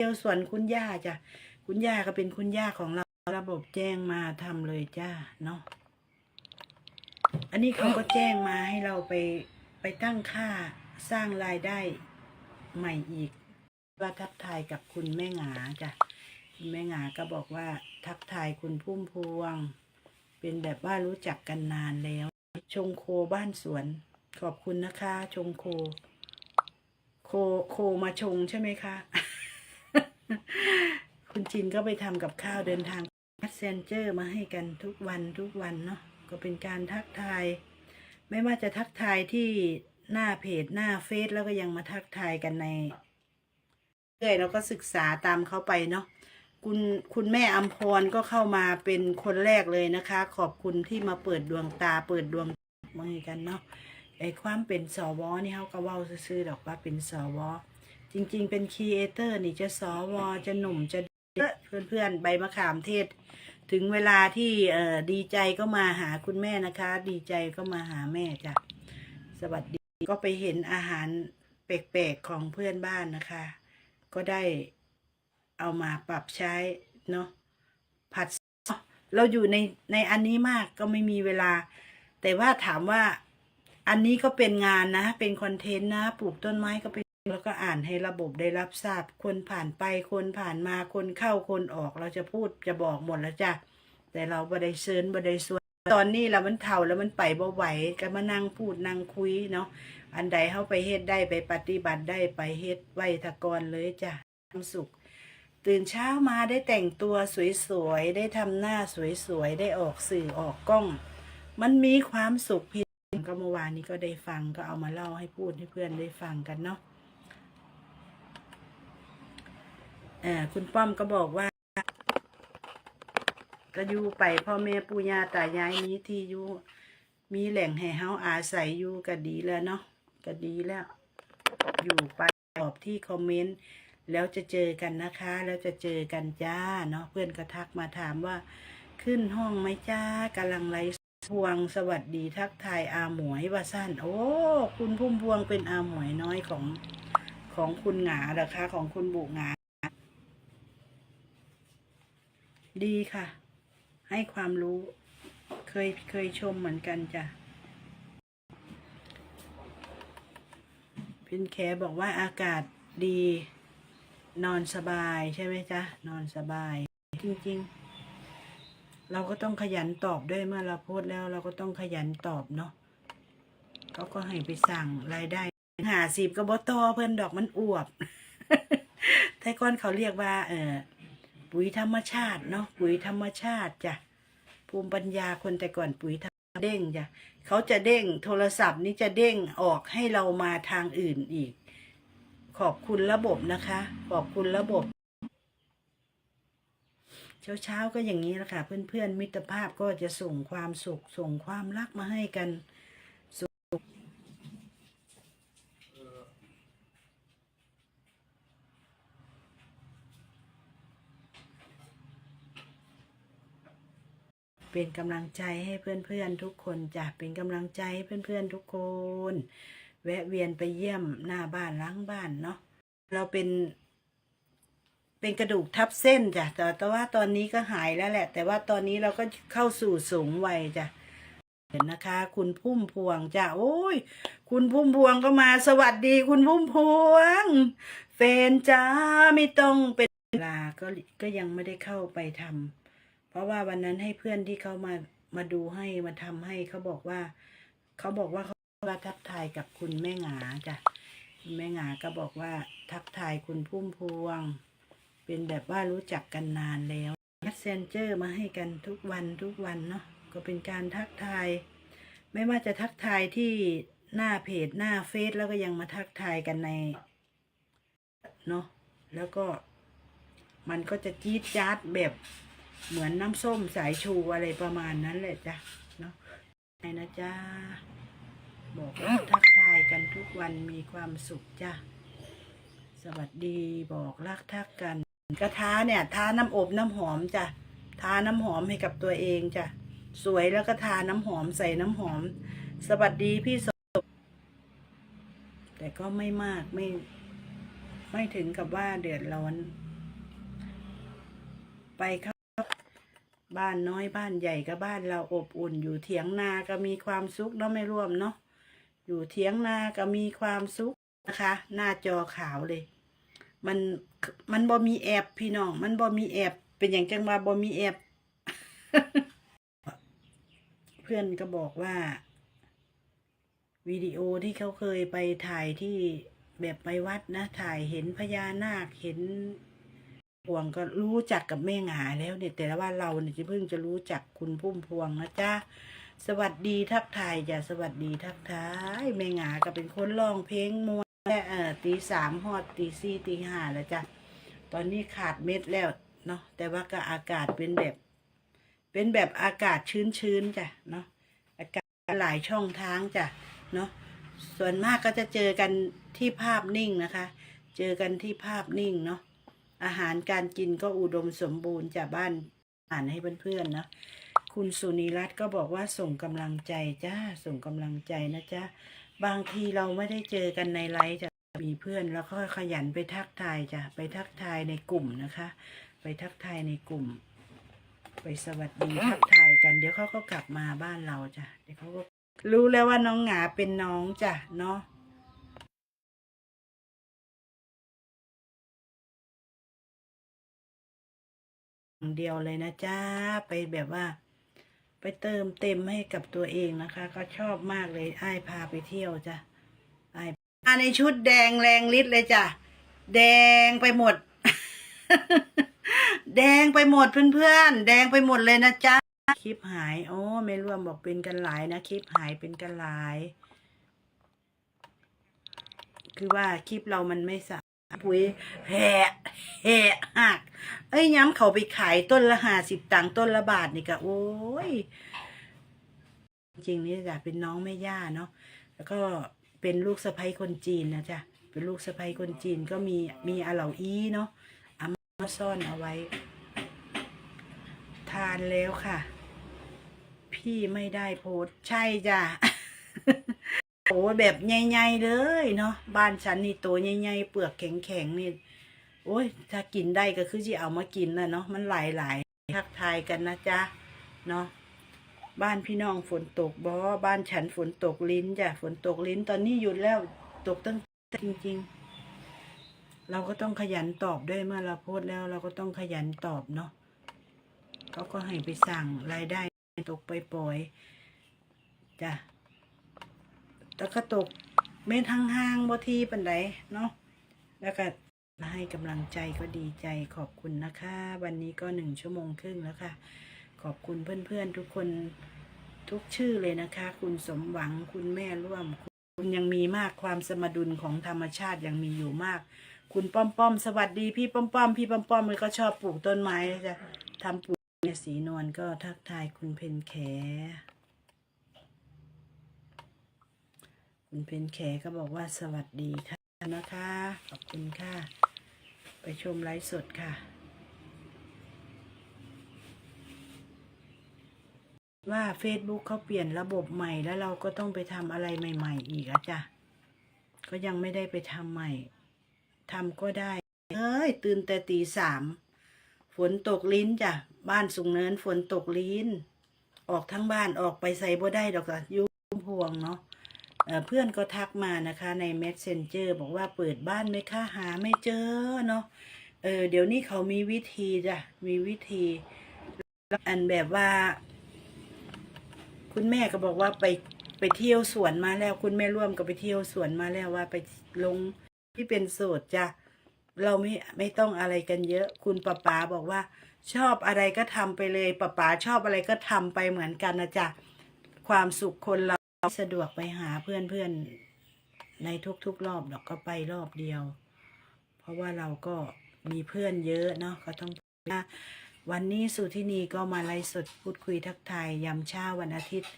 เดียวส่วนคุณย่าจ้ะ คุณย่าก็เป็นคุณย่าของเรา ระบบแจ้งมาทำเลยจ้าเนาะ อันนี้เขาก็แจ้งมาให้เราไปไปตั้งค่าสร้างรายได้ใหม่อีก ว่าทักทายกับคุณแม่หงาจ้ะ คุณแม่หงาก็บอกว่าทักทายคุณพุ่มพวง เป็นแบบว่ารู้จักกันนานแล้ว ชงโคบ้านสวน ขอบคุณนะคะ ชงโค โคโคมาชงใช่ไหมคะ คุณจินก็ไปทำกับข้าวเดินทางแมสเซนเจอร์มาให้กันทุกวันทุกวันเนาะก็เป็นการทักทาย ไม่ว่าจะทักทายที่หน้าเพจหน้าเฟซแล้วก็ยังมาทักทายกันในเรื่อยเราก็ศึกษาตามเขาไปเนาะคุณคุณแม่อัมพรก็เข้ามาเป็นคนแรกเลยนะคะ ขอบคุณที่มาเปิดดวงตาเปิดดวงมาให้กันเนาะไอความเป็นสวนี่เขาก็เว้าซื่อๆดอกว่าเป็นสว จริงๆ เป็นครีเอเตอร์นี่จะสวจะหนุ่มจะเพื่อนๆ ใบมะขามเทศ ถึงเวลาที่เอ่อดีใจก็มาหาคุณแม่นะคะ ดีใจก็มาหาแม่จ้ะสวัสดีก็ไปเห็นอาหารแปลกๆของเพื่อนบ้านนะคะ ก็ได้เอามาปรับใช้เนาะผัดเราอยู่ในในอันนี้มากก็ไม่มีเวลา แต่ว่าถามว่าอันนี้ก็เป็นงานนะ เป็นคอนเทนต์นะ ปลูกต้นไม้ก็เป็น แล้วก็อ่านให้ระบบได้รับทราบ คนผ่านไป คนผ่านมา คนเข้า คนออก เราจะพูดจะบอกหมดแล้วจ้ะ แต่เราบ่ได้เชิญบ่ได้ส่วน ตอนนี้เรามันเฒ่าแล้วมันไปบ่ไหวก็มานั่งพูดนั่งคุยเนาะ อันใดเข้าไปเฮ็ดได้ไปปฏิบัติได้ไปเฮ็ดไว้ทะกอนเลยจ้ะความสุข ตื่นเช้ามาได้แต่งตัวสวยๆ ได้ทำหน้าสวยๆ ได้ออกสื่อออกกล้อง มันมีความสุขพี่ก็เมื่อวานนี้ก็ได้ฟังก็เอามาเล่าให้พูดให้เพื่อนได้ฟังกันเนาะเออคุณป้อมก็บอกว่า ก็อยู่ไปพ่อแม่ปู่ย่าตายายมีที่อยู่มีแหล่งให้เฮาอาศัยอยู่ก็ดีแล้วเนาะก็ดีแล้ว อยู่ไปตอบที่คอมเมนต์แล้วจะเจอกันนะคะ แล้วจะเจอกันจ้าเนาะเพื่อนก็ทักมาถามว่า ขึ้นห้องไหมจ้ากำลังไลฟ์พวงสวัสดีทักทายอาหมวยว่าสั้น โอ้ คุณพุ่มพวงเป็นอาหมวยน้อยของของคุณหงาเหรอคะ ของคุณบุหงา ดีค่ะ ให้ความรู้ เคยเคยชมเหมือนกันจ้ะพินแคบอกว่าอากาศดี นอนสบายใช่ไหมจ๊ะ นอนสบาย จริง ๆ เราก็ต้องขยันตอบด้วยเมื่อเราพสต์แล้วเราก็ต้องขยันตอบเนาะเขาก็ให้ไปสั่งรายได้หาสิบก็บอตอเพื่อนดอกมันอวบไทยก้อนเขาเรียกว่า เออ ปุ๋ยธรรมชาติเนาะปุ๋ยธรรมชาติจ้ะภูมิปัญญาคนแต่ก่อนปุ๋ยธรรมเด้งจ้ะเขาจะเด้งโทรศัพท์นี่จะเด้งออกให้เรามาทางอื่นอีก ขอบคุณระบบนะคะ ขอบคุณระบบ เช้าเช้าๆก็อย่างนี้แหละค่ะ เพื่อนๆมิตรภาพก็จะส่งความสุขส่งความรักมาให้กันสุข เป็นกำลังใจให้เพื่อนๆทุกคนจ้ะเป็นกำลังใจให้เพื่อนๆทุกคน แวะเวียนไปเยี่ยมหน้าบ้านล้างบ้านเนาะเราเป็น เป็นกระดูกทับเส้นจ้ะแต่แต่ว่าตอนนี้ก็หายแล้วแหละ แต่ว่าตอนนี้เราก็เข้าสู่สูงวัยจ้ะเห็นนะคะ คุณพุ่มพวงจ้ะโอ้ย คุณพุ่มพวงก็มาสวัสดีคุณพุ่มพวงแฟนจ้าไม่ต้องเป็นเวลาก็ก็ยังไม่ได้เข้าไปทำ เพราะว่าวันนั้นให้เพื่อนที่เขามามาดูให้มาทำให้เขาบอกว่าเขาบอกว่าเขาว่าทักทายกับคุณแม่หงาจ้ะคุณแม่หงาก็บอกว่าทักทายคุณพุ่มพวง เป็นแบบว่ารู้จักกันนานแล้วแมสเซนเจอร์มาให้กันทุกวันทุกวันเนาะก็เป็นการทักทาย ไม่ว่าจะทักทายที่หน้าเพจหน้าเฟซแล้วก็ยังมาทักทายกันในเนาะแล้วก็มันก็จะจี๊ดจ๊าดแบบ เหมือนน้ำส้มสายชูอะไรประมาณนั้นแหละจ้ะเนาะไอ้นะจ้าบอกทักทายกันทุกวันมีความสุขจ้ะสวัสดีบอกรักทักกัน กระทาเนี่ยทาน้ำอบน้ำหอมจ้ะทาน้ำหอมให้กับตัวเองจ้ะสวยแล้วก็ทาน้ำหอมใส่น้ำหอม สวัสดีพี่สมแต่ก็ไม่มากไม่ ไม่ถึงกับว่าเดือดร้อน ไปเข้า บ้านน้อยบ้านใหญ่ก็บ้านเราอบอุ่น อยู่เถียงนาก็มีความสุขเนาะไม่ร่วมเนาะอยู่เถียงนาก็มีความสุขนะคะ หน้าจอขาวเลย มันมันบ่มีแอปพี่น้องมันบ่มีแอปเป็นอย่างจังว่าบ่มีแอปเพื่อนก็บอกว่าวิดีโอที่เขาเคยไปถ่ายที่แบบไปวัดนะ ถ่ายเห็นพญานาคเห็น วงก็รู้จักกับแม่หงาแล้วเนี่ย แต่ว่าเราเนี่ยจะเพิ่งจะรู้จักคุณพุ่มพวงนะจ๊ะสวัสดีทักทายจ้ะสวัสดีทักทายแม่หงาก็เป็นคนร้องเพลงมวนและเออตีสามฮอดตีสี่ตีห้าแล้วจ้ะตอนนี้ขาดเม็ดแล้วเนาะแต่ว่าก็อากาศเป็นแบบ เป็นแบบอากาศชื้นๆจ้ะเนาะอากาศหลายช่องทางจ้ะเนาะส่วนมากก็จะเจอกันที่ภาพนิ่งนะคะ เจอกันที่ภาพนิ่งเนาะ อาหารการกินก็อุดมสมบูรณ์จากบ้านอ่านให้เพื่อนๆนะ คุณสุนีรัตน์ก็บอกว่าส่งกำลังใจจ้าส่งกำลังใจนะจ๊ะบางทีเราไม่ได้เจอกันในไลฟ์จะมีเพื่อนแล้วก็ขยันไปทักทายจ้ะไปทักทายในกลุ่มนะคะ ไปทักทายในกลุ่ม ไปสวัสดีทักทายกันเดี๋ยวเขาก็กลับมาบ้านเราจ้ะเดี๋ยวเขาก็รู้แล้วว่าน้องหงาเป็นน้องจ้ะเนาะางเดียวเลยนะจ้าไปแบบว่า ไปเติมเต็มให้กับตัวเองนะคะ ก็ชอบมากเลยไอ้พาไปเที่ยวจ้ะไอ้มาในชุดแดงแรงฤทธิ์เลยจ้ะแดงไปหมด แดงไปหมดเพื่อนๆแดงไปหมดเลยนะจ๊ะคลิปหายโอ้ไม่ร่วมบอกเป็นกันหลายนะคลิปหายเป็นกันหลาย คือว่าคลิปเรามันไม่สะ ปุ๋ยแห่แห่หักเอ้ยย้ำเขาไปขายต้นละห้าสิบตังค์ต้นละบาทนี่กะโอ้ย จริงนี่จ้ะเป็นน้องแม่ย่าเนาะแล้วก็เป็นลูกสะใภ้คนจีนนะจ๊ะเป็นลูกสะใภ้คนจีนก็มีมีอาเหล่าอีเนาะอามาซ่อนเอาไว้ ทานแล้วค่ะ พี่ไม่ได้โพสใช่จ้ะ โอ้แบบใหญ่ๆเลยเนาะบ้านฉันนี่ตัวใหญ่ๆเปลือกแข็งๆนี่โอ้ยถ้ากินได้ก็คือจะเอามากินนะเนาะมันหลายๆทักทายกันนะจ๊ะเนาะบ้านพี่น้องฝนตกบอบ้านฉันฝนตกลิ้นจ้ะฝนตกลิ้นตอนนี้หยุดแล้วตกตั้งจริง ๆ เราก็ต้องขยันตอบด้วยเมื่อเราโพสแล้ว เราก็ต้องขยันตอบเนาะเขาก็ให้ไปสั่งรายได้ตกไปปล่อยๆจ้ะ แต่ก็ตกเม็ดห่างๆบ่ทีปันไดเนาะแล้วก็มาให้กำลังใจก็ดีใจขอบคุณนะคะ วันนี้ก็หนึ่งชั่วโมงครึ่งแล้วค่ะ ขอบคุณเพื่อนๆทุกคนทุกชื่อเลยนะคะ คุณสมหวังคุณแม่ร่วม คุณยังมีมากความสมดุลของธรรมชาติยังมีอยู่มาก คุณป้อมป้อมสวัสดีพี่ป้อมป้อมพี่ป้อมป้อมเลยก็ชอบปลูกต้นไม้จะทำปลูกสีนวลก็ทักทายคุณเพนแข คุณเพนแขก็บอกว่าสวัสดีค่ะนะคะ ขอบคุณค่ะ ไปชมไลฟ์สดค่ะ ว่า Facebook เขาเปลี่ยนระบบใหม่ แล้วเราก็ต้องไปทำอะไรใหม่ ๆ อีกอะจ้ะ ก็ยังไม่ได้ไปทำใหม่ทำก็ได้เอ้ย ตื่นแต่ตีสามฝนตกลิ้นจ้ะ บ้านสูงเนินฝนตกลิ้น ออกทั้งบ้านออกไปใส่บ่ได้ดอกจ้ะยุ่งพวงเนาะ เพื่อนก็ทักมานะคะใน Messenger บอกว่าเปิดบ้านไหมคะหาไม่เจอเนาะเออเดี๋ยวนี้เขามีวิธีจ้ะมีวิธี อันแบบว่า คุณแม่ก็บอกว่าไปไปเที่ยวสวนมาแล้ว คุณแม่ร่วมก็ไปเที่ยวสวนมาแล้วว่าไปลงที่เป็นโสดจ้ะเราไม่ไม่ต้องอะไรกันเยอะ คุณป้าป๋าบอกว่า ชอบอะไรก็ทำไปเลยป้าป๋าชอบอะไรก็ทำไปเหมือนกันนะจ๊ะความสุขคนเรา สะดวกไปหาเพื่อนเพื่อนๆในทุกๆรอบดอกก็ไปรอบเดียว เพราะว่าเราก็มีเพื่อนเยอะเนาะก็ต้องวันนี้สุที่นีก็มาไลฟ์สดพูดคุยทักทายยามเช้าวันอาทิตย์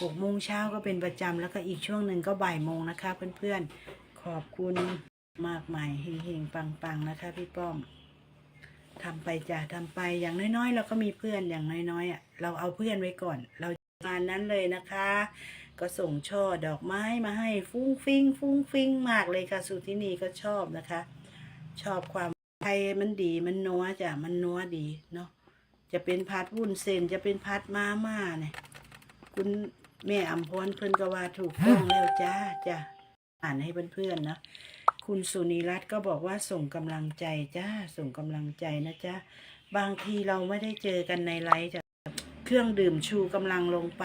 หกโมงเช้าก็เป็นประจำแล้วก็อีกช่วงหนึ่งก็บ่ายโมงนะคะ เพื่อนๆขอบคุณมากมายเฮงๆปังๆนะคะ พี่ป้อมทำไปจ้ะทำไปอย่างน้อยๆ เราก็มีเพื่อนอย่างน้อยๆอะเราเอาเพื่อนไว้ก่อน เรางานนั้นเลยนะคะ ก็ส่งช่อดอกไม้มาให้ฟุ้งฟิ้งฟุ้งฟิ้งมากเลยค่ะสุที่นีก็ชอบนะคะ ชอบความไทยมันดีมันนัวจ้ะมันนัวดีเนาะจะเป็นพัดวุ้นเส้นจะเป็นพัดมาม่าเนี่ยคุณแม่อำพรเพิ่อนก็ว่าถูกต้องแล้วจ้าจ้ะอ่านให้เพื่อนๆนะคุณสุนีรัตน์ก็บอกว่าส่งกำลังใจจ้าส่งกำลังใจนะจ้าบางทีเราไม่ได้เจอกันในไลฟ์จ้ะเครื่องดื่มชูกำลังลงไป